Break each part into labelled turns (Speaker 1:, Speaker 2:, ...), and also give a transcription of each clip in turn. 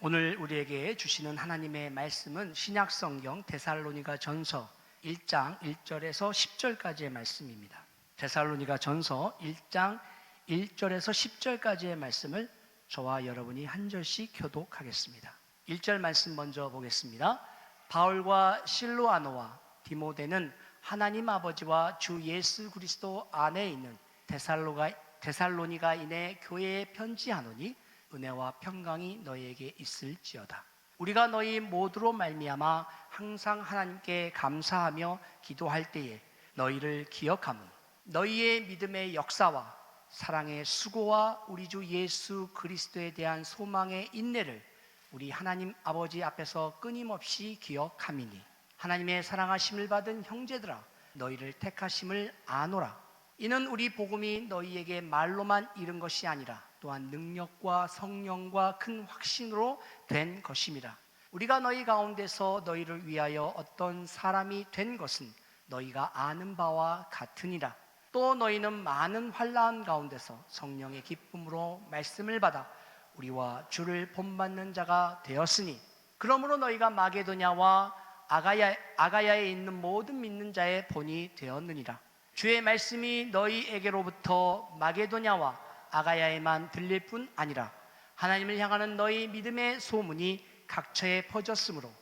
Speaker 1: 오늘 우리에게 주시는 하나님의 말씀은 신약 성경 데살로니가 전서 1장 1절에서 10절까지의 말씀입니다. 데살로니가 전서 1장 1절에서 10절까지의 말씀을 저와 여러분이 한 절씩 교독하겠습니다. 1절 말씀 먼저 보겠습니다. 바울과 실로아노와 디모데는 하나님 아버지와 주 예수 그리스도 안에 있는 데살로가, 데살로니가인의 교회에 편지하노니 은혜와 평강이 너희에게 있을지어다. 우리가 너희 모두로 말미암아 항상 하나님께 감사하며 기도할 때에 너희를 기억하면 너희의 믿음의 역사와 사랑의 수고와 우리 주 예수 그리스도에 대한 소망의 인내를 우리 하나님 아버지 앞에서 끊임없이 기억함이니 하나님의 사랑하심을 받은 형제들아 너희를 택하심을 아노라 이는 우리 복음이 너희에게 말로만 이른 것이 아니라 또한 능력과 성령과 큰 확신으로 된 것임이라. 우리가 너희 가운데서 너희를 위하여 어떤 사람이 된 것은 너희가 아는 바와 같으니라. 또 너희는 많은 환란 가운데서 성령의 기쁨으로 말씀을 받아 우리와 주를 본받는 자가 되었으니 그러므로 너희가 마게도냐와 아가야, 아가야에 있는 모든 믿는 자의 본이 되었느니라. 주의 말씀이 너희에게로부터 마게도냐와 아가야에만 들릴 뿐 아니라 하나님을 향하는 너희 믿음의 소문이 각처에 퍼졌으므로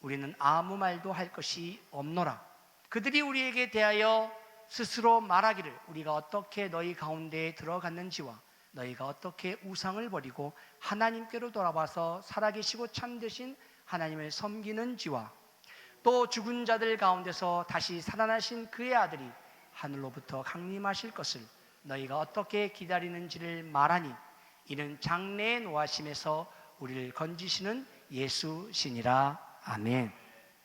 Speaker 1: 우리는 아무 말도 할 것이 없노라. 그들이 우리에게 대하여 스스로 말하기를 우리가 어떻게 너희 가운데에 들어갔는지와 너희가 어떻게 우상을 버리고 하나님께로 돌아와서 살아계시고 참되신 하나님을 섬기는지와 또 죽은 자들 가운데서 다시 살아나신 그의 아들이 하늘로부터 강림하실 것을 너희가 어떻게 기다리는지를 말하니 이는 장래의 노하심에서 우리를 건지시는 예수시니라 아멘.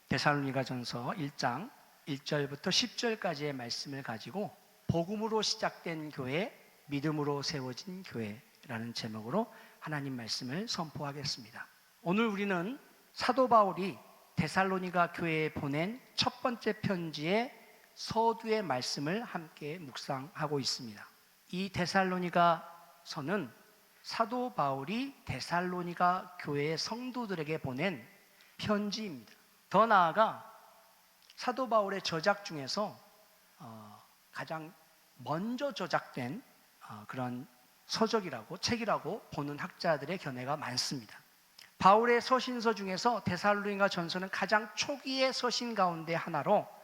Speaker 1: 데살로니가전서 1장 1절부터 10절까지의 말씀을 가지고 복음으로 시작된 교회, 믿음으로 세워진 교회라는 제목으로 하나님 말씀을 선포하겠습니다. 오늘 우리는 사도 바울이 데살로니가 교회에 보낸 첫 번째 편지의 서두의 말씀을 함께 묵상하고 있습니다. 이 데살로니가서는 사도 바울이 데살로니가 교회의 성도들에게 보낸 편지입니다. 더 나아가 사도 바울의 저작 중에서 어, 가장 먼저 저작된 어, 그런 서적이라고 책이라고 보는 학자들의 견해가 많습니다. 바울의 서신서 중에서 데살로니가 전서는 가장 초기의 서신 가운데 하나로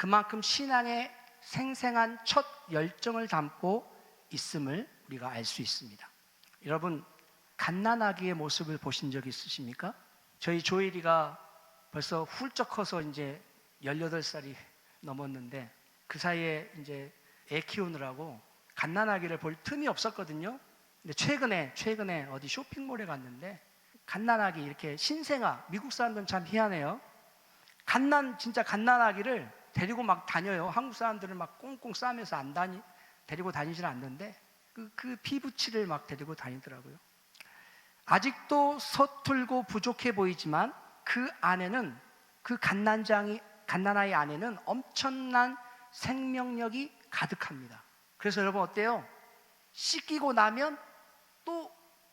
Speaker 1: 그만큼 신앙의 생생한 첫 열정을 담고 있음을 우리가 알 수 있습니다. 여러분 갓난아기의 모습을 보신 적 있으십니까? 저희 조일이가 벌써 훌쩍 커서 이제 18살이 넘었는데 그 사이에 이제 애 키우느라고 갓난아기를 볼 틈이 없었거든요. 근데 최근에 최근에 어디 쇼핑몰에 갔는데 갓난아기 이렇게 신생아 미국 사람들은 참 희한해요. 갓난 진짜 갓난아기를 데리고 막 다녀요. 한국 사람들은 막 꽁꽁 싸면서 안 다니 데리고 다니지는 않는데 그, 그 피부치를 막 데리고 다니더라고요. 아직도 서툴고 부족해 보이지만 그 안에는 그 갓난장이 갓난아이 안에는 엄청난 생명력이 가득합니다. 그래서 여러분 어때요? 씻기고 나면 또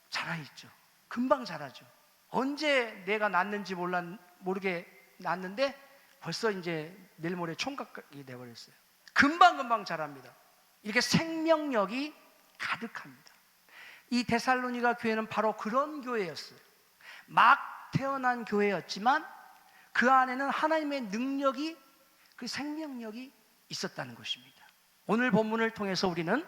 Speaker 1: 자라 있죠. 금방 자라죠. 언제 내가 낳는지 몰라 모르게 낳는데 벌써 이제 내일 모레 총각이 돼버렸어요. 금방금방 자랍니다. 이렇게 생명력이 가득합니다. 이 데살로니가 교회는 바로 그런 교회였어요. 막 태어난 교회였지만 그 안에는 하나님의 능력이 그 생명력이 있었다는 것입니다. 오늘 본문을 통해서 우리는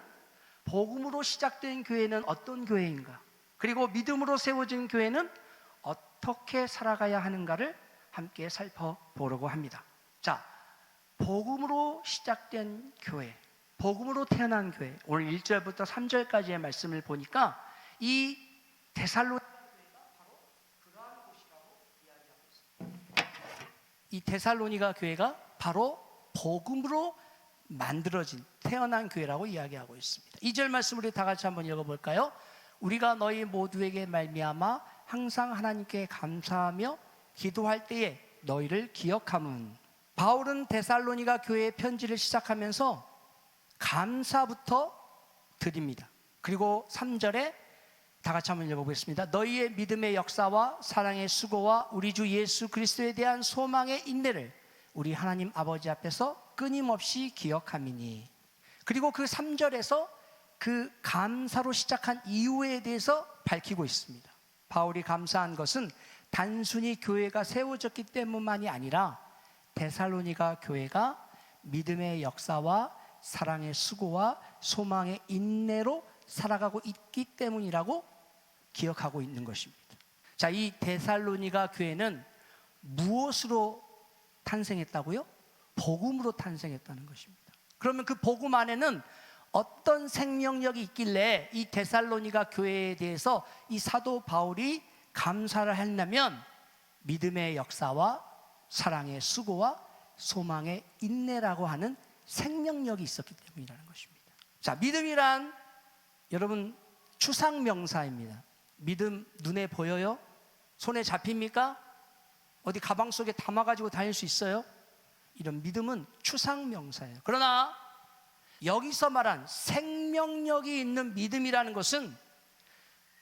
Speaker 1: 복음으로 시작된 교회는 어떤 교회인가? 그리고 믿음으로 세워진 교회는 어떻게 살아가야 하는가를 함께 살펴보려고 합니다. 자, 복음으로 시작된 교회, 복음으로 태어난 교회. 오늘 1절부터 3절까지의 말씀을 보니까 이 데살로 이 데살로니가 교회가 바로 복음으로 만들어진 태어난 교회라고 이야기하고 있습니다. 2절 말씀 우리 다 같이 한번 읽어 볼까요? 우리가 너희 모두에게 말미암아 항상 하나님께 감사하며 기도할 때에 너희를 기억함은 바울은 데살로니가 교회의 편지를 시작하면서 감사부터 드립니다. 그리고 3절에 다 같이 한번 읽어보겠습니다. 너희의 믿음의 역사와 사랑의 수고와 우리 주 예수 그리스도에 대한 소망의 인내를 우리 하나님 아버지 앞에서 끊임없이 기억함이니. 그리고 그 3절에서 그 감사로 시작한 이유에 대해서 밝히고 있습니다. 바울이 감사한 것은 단순히 교회가 세워졌기 때문만이 아니라 데살로니가 교회가 믿음의 역사와 사랑의 수고와 소망의 인내로 살아가고 있기 때문이라고 기억하고 있는 것입니다. 자, 이 데살로니가 교회는 무엇으로 탄생했다고요? 복음으로 탄생했다는 것입니다. 그러면 그 복음 안에는 어떤 생명력이 있길래 이 데살로니가 교회에 대해서 이 사도 바울이 감사를 했냐면 믿음의 역사와 사랑의 수고와 소망의 인내라고 하는 생명력이 있었기 때문이라는 것입니다. 자, 믿음이란 여러분 추상 명사입니다. 믿음 눈에 보여요? 손에 잡힙니까? 어디 가방 속에 담아 가지고 다닐 수 있어요? 이런 믿음은 추상 명사예요. 그러나 여기서 말한 생명력이 있는 믿음이라는 것은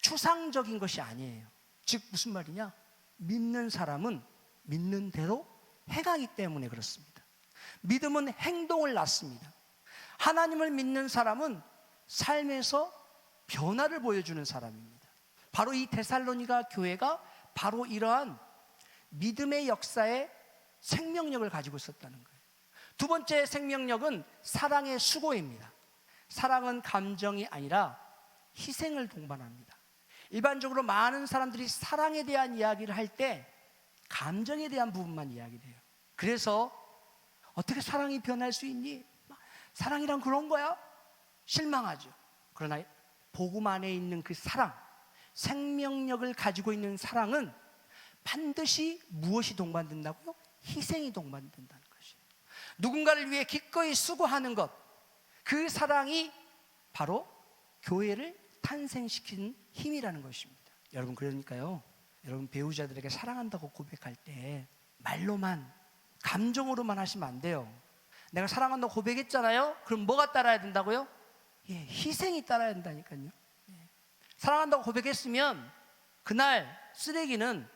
Speaker 1: 추상적인 것이 아니에요. 즉 무슨 말이냐? 믿는 사람은 믿는 대로 행하기 때문에 그렇습니다. 믿음은 행동을 낳습니다. 하나님을 믿는 사람은 삶에서 변화를 보여주는 사람입니다. 바로 이 데살로니가 교회가 바로 이러한 믿음의 역사에 생명력을 가지고 있었다는 거예요. 두 번째 생명력은 사랑의 수고입니다. 사랑은 감정이 아니라 희생을 동반합니다. 일반적으로 많은 사람들이 사랑에 대한 이야기를 할 때 감정에 대한 부분만 이야기를 해요. 그래서 어떻게 사랑이 변할 수 있니? 사랑이란 그런 거야? 실망하죠. 그러나 복음 안에 있는 그 사랑, 생명력을 가지고 있는 사랑은 반드시 무엇이 동반된다고요? 희생이 동반된다는 것이에요. 누군가를 위해 기꺼이 수고하는 것, 그 사랑이 바로 교회를 탄생시키는 힘이라는 것입니다. 여러분 그러니까요. 여러분 배우자들에게 사랑한다고 고백할 때 말로만 감정으로만 하시면 안 돼요. 내가 사랑한다고 고백했잖아요. 그럼 뭐가 따라야 된다고요? 예, 희생이 따라야 된다니까요. 예. 사랑한다고 고백했으면 그날 쓰레기는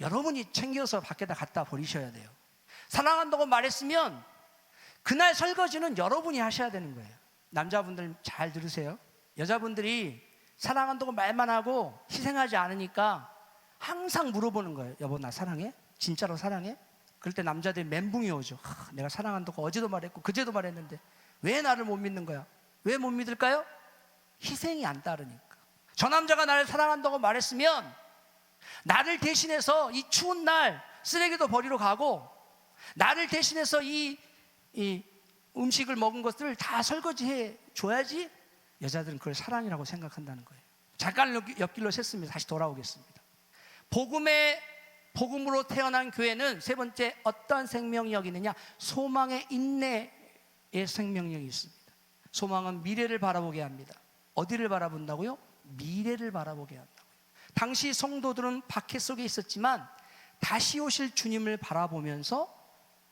Speaker 1: 여러분이 챙겨서 밖에다 갖다 버리셔야 돼요. 사랑한다고 말했으면 그날 설거지는 여러분이 하셔야 되는 거예요. 남자분들 잘 들으세요. 여자분들이 사랑한다고 말만 하고 희생하지 않으니까 항상 물어보는 거예요. 여보, 나 사랑해? 진짜로 사랑해? 그럴 때 남자들이 멘붕이 오죠. 하, 내가 사랑한다고 어제도 말했고 그제도 말했는데 왜 나를 못 믿는 거야? 왜 못 믿을까요? 희생이 안 따르니까. 저 남자가 나를 사랑한다고 말했으면 나를 대신해서 이 추운 날 쓰레기도 버리러 가고 나를 대신해서 이, 이 음식을 먹은 것들을 다 설거지해 줘야지 여자들은 그걸 사랑이라고 생각한다는 거예요. 잠깐 옆- 옆길로 샜습니다. 다시 돌아오겠습니다. 복음의 복음으로 태어난 교회는 세 번째 어떤 생명력이 있느냐? 소망의 인내의 생명력이 있습니다. 소망은 미래를 바라보게 합니다. 어디를 바라본다고요? 미래를 바라보게 한다고요. 당시 성도들은 박해 속에 있었지만 다시 오실 주님을 바라보면서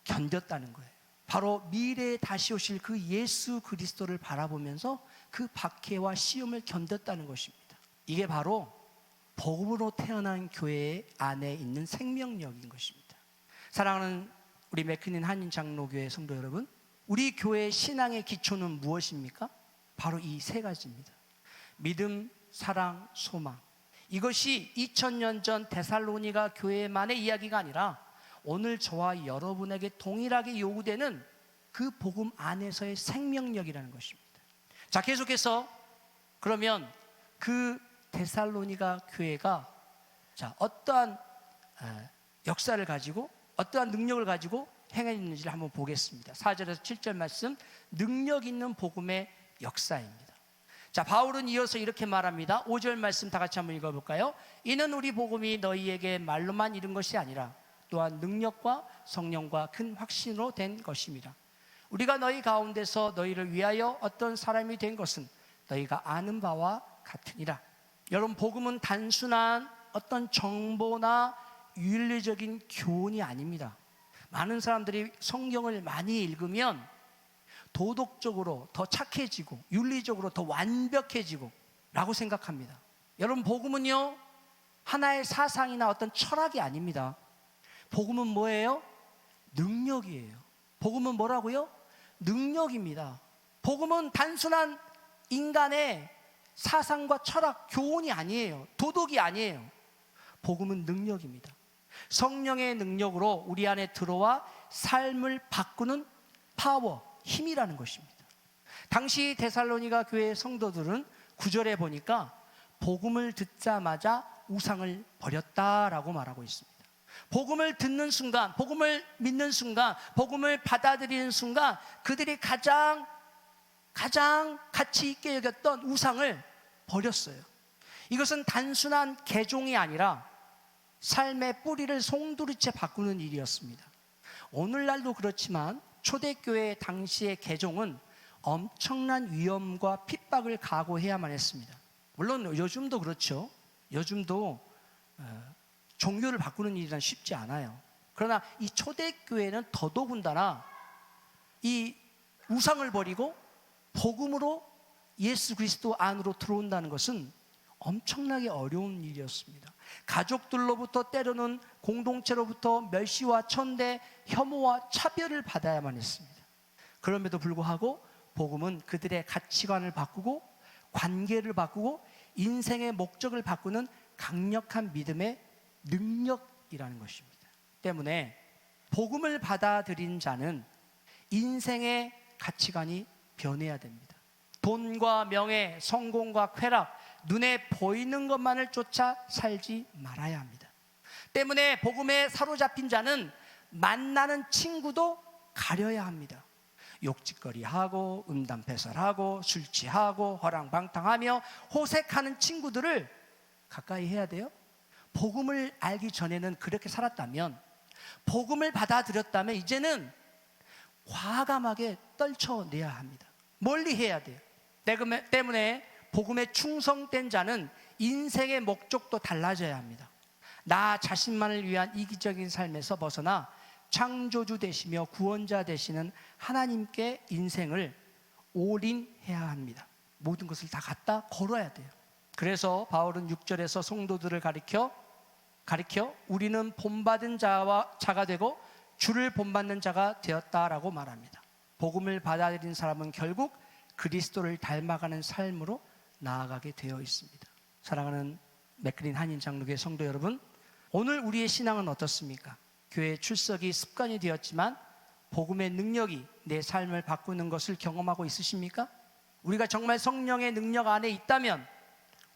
Speaker 1: 견뎠다는 거예요. 바로 미래에 다시 오실 그 예수 그리스도를 바라보면서 그 박해와 시험을 견뎠다는 것입니다. 이게 바로 복음으로 태어난 교회 안에 있는 생명력인 것입니다. 사랑하는 우리 맥크닌 한인 장로교회 성도 여러분, 우리 교회의 신앙의 기초는 무엇입니까? 바로 이 세 가지입니다. 믿음, 사랑, 소망. 이것이 2000년 전 데살로니가 교회만의 이야기가 아니라 오늘 저와 여러분에게 동일하게 요구되는 그 복음 안에서의 생명력이라는 것입니다. 자, 계속해서 그러면 그 데살로니가 교회가 자, 어떠한 에, 역사를 가지고 어떠한 능력을 가지고 행했는지를 한번 보겠습니다. 4절에서 7절 말씀 능력 있는 복음의 역사입니다. 자, 바울은 이어서 이렇게 말합니다. 5절 말씀 다 같이 한번 읽어 볼까요? 이는 우리 복음이 너희에게 말로만 이른 것이 아니라 또한 능력과 성령과 큰 확신으로 된 것입니다. 우리가 너희 가운데서 너희를 위하여 어떤 사람이 된 것은 너희가 아는 바와 같으니라. 여러분, 복음은 단순한 어떤 정보나 윤리적인 교훈이 아닙니다. 많은 사람들이 성경을 많이 읽으면 도덕적으로 더 착해지고 윤리적으로 더 완벽해지고 라고 생각합니다. 여러분 복음은요 하나의 사상이나 어떤 철학이 아닙니다. 복음은 뭐예요? 능력이에요. 복음은 뭐라고요? 능력입니다. 복음은 단순한 인간의 사상과 철학, 교훈이 아니에요. 도덕이 아니에요. 복음은 능력입니다. 성령의 능력으로 우리 안에 들어와 삶을 바꾸는 파워, 힘이라는 것입니다. 당시 데살로니가 교회 성도들은 구절에 보니까 복음을 듣자마자 우상을 버렸다라고 말하고 있습니다. 복음을 듣는 순간, 복음을 믿는 순간, 복음을 받아들이는 순간 그들이 가장 가장 가치 있게 여겼던 우상을 버렸어요. 이것은 단순한 개종이 아니라 삶의 뿌리를 송두리째 바꾸는 일이었습니다. 오늘날도 그렇지만 초대교회 당시의 개종은 엄청난 위험과 핍박을 각오해야만 했습니다. 물론 요즘도 그렇죠. 요즘도 어, 종교를 바꾸는 일이란 쉽지 않아요. 그러나 이 초대교회는 더더군다나 이 우상을 버리고 복음으로 예수 그리스도 안으로 들어온다는 것은 엄청나게 어려운 일이었습니다. 가족들로부터 때로는 공동체로부터 멸시와 천대, 혐오와 차별을 받아야만 했습니다. 그럼에도 불구하고 복음은 그들의 가치관을 바꾸고 관계를 바꾸고 인생의 목적을 바꾸는 강력한 믿음의 능력이라는 것입니다. 때문에 복음을 받아들인 자는 인생의 가치관이 변해야 됩니다. 돈과 명예, 성공과 쾌락, 눈에 보이는 것만을 쫓아 살지 말아야 합니다. 때문에 복음에 사로잡힌 자는 만나는 친구도 가려야 합니다. 욕짓거리하고 음담패설하고 술 취하고 허랑방탕하며 호색하는 친구들을 가까이 해야 돼요. 복음을 알기 전에는 그렇게 살았다면 복음을 받아들였다면 이제는 과감하게 떨쳐내야 합니다. 멀리 해야 돼요. 때문에- 복음에 충성된 자는 인생의 목적도 달라져야 합니다. 나 자신만을 위한 이기적인 삶에서 벗어나 창조주 되시며 구원자 되시는 하나님께 인생을 올인해야 합니다. 모든 것을 다 갖다 걸어야 돼요. 그래서 바울은 6절에서 성도들을 가리켜 가리켜 우리는 본받은 자와 자가 되고 주를 본받는 자가 되었다라고 말합니다. 복음을 받아들인 사람은 결국 그리스도를 닮아가는 삶으로 나아가게 되어 있습니다. 사랑하는 맥그린 한인 장로교회 성도 여러분, 오늘 우리의 신앙은 어떻습니까? 교회 출석이 습관이 되었지만 복음의 능력이 내 삶을 바꾸는 것을 경험하고 있으십니까? 우리가 정말 성령의 능력 안에 있다면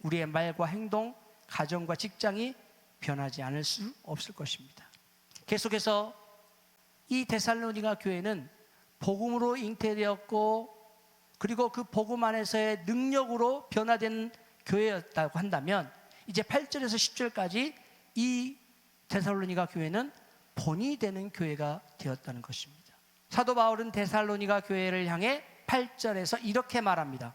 Speaker 1: 우리의 말과 행동, 가정과 직장이 변하지 않을 수 없을 것입니다. 계속해서 이 데살로니가 교회는 복음으로 잉태되었고 그리고 그 복음 안에서의 능력으로 변화된 교회였다고 한다면 이제 8절에서 10절까지 이 데살로니가 교회는 본이 되는 교회가 되었다는 것입니다. 사도 바울은 데살로니가 교회를 향해 8절에서 이렇게 말합니다.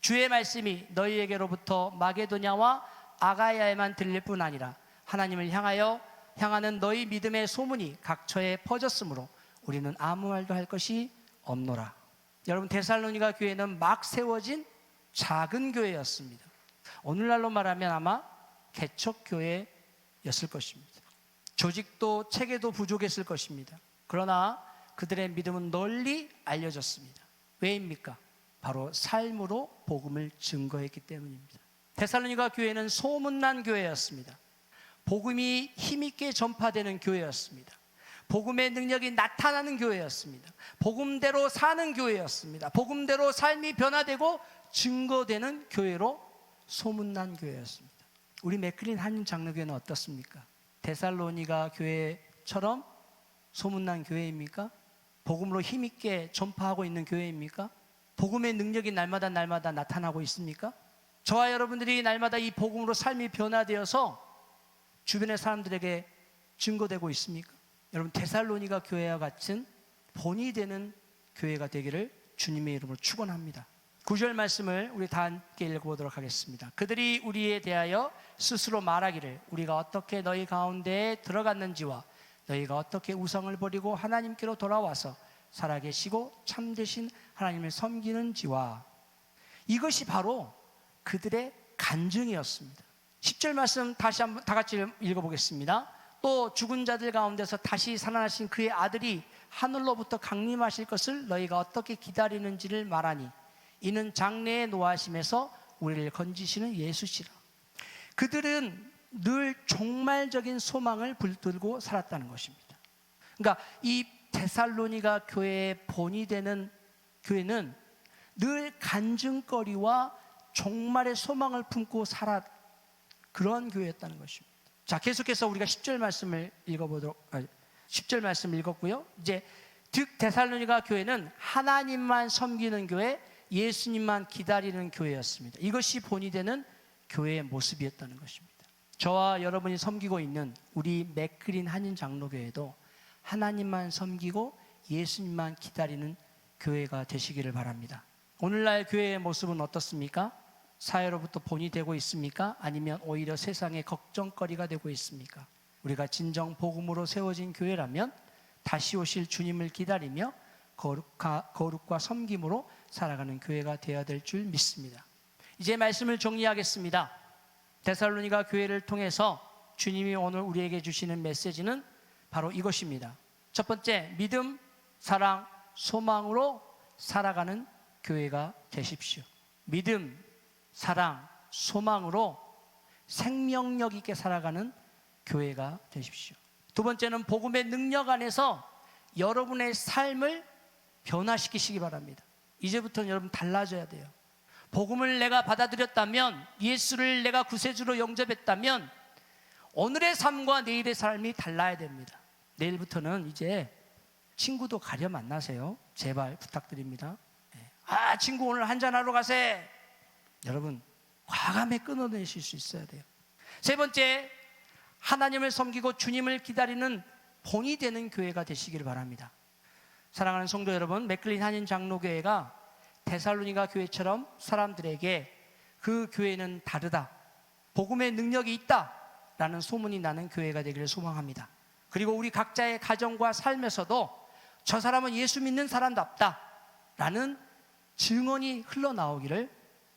Speaker 1: 주의 말씀이 너희에게로부터 마게도냐와 아가야에만 들릴 뿐 아니라 하나님을 향하여 향하는 너희 믿음의 소문이 각처에 퍼졌으므로 우리는 아무 말도 할 것이 없노라. 여러분 데살로니가 교회는 막 세워진 작은 교회였습니다. 오늘날로 말하면 아마 개척 교회였을 것입니다. 조직도 체계도 부족했을 것입니다. 그러나 그들의 믿음은 널리 알려졌습니다. 왜입니까? 바로 삶으로 복음을 증거했기 때문입니다. 데살로니가 교회는 소문난 교회였습니다. 복음이 힘있게 전파되는 교회였습니다. 복음의 능력이 나타나는 교회였습니다. 복음대로 사는 교회였습니다. 복음대로 삶이 변화되고 증거되는 교회로 소문난 교회였습니다. 우리 맥클린 한인 장로교회는 어떻습니까? 데살로니가 교회처럼 소문난 교회입니까? 복음으로 힘있게 전파하고 있는 교회입니까? 복음의 능력이 날마다 날마다 나타나고 있습니까? 저와 여러분들이 날마다 이 복음으로 삶이 변화되어서 주변의 사람들에게 증거되고 있습니까? 여러분 데살로니가 교회와 같은 본이 되는 교회가 되기를 주님의 이름으로 축원합니다. 구절 말씀을 우리 다 함께 읽어보도록 하겠습니다. 그들이 우리에 대하여 스스로 말하기를 우리가 어떻게 너희 가운데에 들어갔는지와 너희가 어떻게 우상을 버리고 하나님께로 돌아와서 살아계시고 참되신 하나님을 섬기는지와 이것이 바로 그들의 간증이었습니다. 10절 말씀 다시 한번 다 같이 읽어보겠습니다. 또 죽은 자들 가운데서 다시 살아나신 그의 아들이 하늘로부터 강림하실 것을 너희가 어떻게 기다리는지를 말하니 이는 장래의 노하심에서 우리를 건지시는 예수시라. 그들은 늘 종말적인 소망을 불들고 살았다는 것입니다. 그러니까 이 데살로니가 교회의 본이 되는 교회는 늘 간증거리와 종말의 소망을 품고 살아 그런 교회였다는 것입니다. 자, 계속해서 우리가 10절 말씀을 읽어보도록 아니, 10절 말씀 읽었고요. 이제 즉 데살로니가 교회는 하나님만 섬기는 교회, 예수님만 기다리는 교회였습니다. 이것이 본이 되는 교회의 모습이었다는 것입니다. 저와 여러분이 섬기고 있는 우리 맥그린 한인 장로교회도 하나님만 섬기고 예수님만 기다리는 교회가 되시기를 바랍니다. 오늘날 교회의 모습은 어떻습니까? 사회로부터 본이 되고 있습니까? 아니면 오히려 세상의 걱정거리가 되고 있습니까? 우리가 진정 복음으로 세워진 교회라면 다시 오실 주님을 기다리며 거룩하, 거룩과 섬김으로 살아가는 교회가 되어야 될 줄 믿습니다. 이제 말씀을 정리하겠습니다. 데살로니가 교회를 통해서 주님이 오늘 우리에게 주시는 메시지는 바로 이것입니다. 첫 번째, 믿음, 사랑, 소망으로 살아가는 교회가 되십시오. 믿음, 사랑, 소망으로 생명력 있게 살아가는 교회가 되십시오. 두 번째는 복음의 능력 안에서 여러분의 삶을 변화시키시기 바랍니다. 이제부터는 여러분 달라져야 돼요. 복음을 내가 받아들였다면, 예수를 내가 구세주로 영접했다면, 오늘의 삶과 내일의 삶이 달라야 됩니다. 내일부터는 이제 친구도 가려 만나세요. 제발 부탁드립니다. 예. 아, 친구 오늘 한잔하러 가세. 여러분, 과감히 끊어내실 수 있어야 돼요. 세 번째, 하나님을 섬기고 주님을 기다리는 본이 되는 교회가 되시기를 바랍니다. 사랑하는 성도 여러분, 맥클린 한인 장로교회가 데살로니가 교회처럼 사람들에게 그 교회는 다르다. 복음의 능력이 있다. 라는 소문이 나는 교회가 되기를 소망합니다. 그리고 우리 각자의 가정과 삶에서도 저 사람은 예수 믿는 사람답다. 라는 증언이 흘러나오기를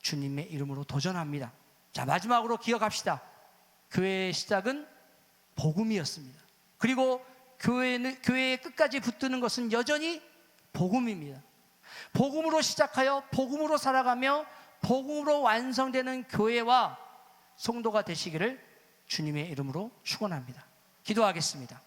Speaker 1: 주님의 이름으로 도전합니다. 자, 마지막으로 기억합시다. 교회의 시작은 복음이었습니다. 그리고 교회는, 교회에 끝까지 붙드는 것은 여전히 복음입니다. 복음으로 시작하여 복음으로 살아가며 복음으로 완성되는 교회와 성도가 되시기를 주님의 이름으로 축원합니다. 기도하겠습니다.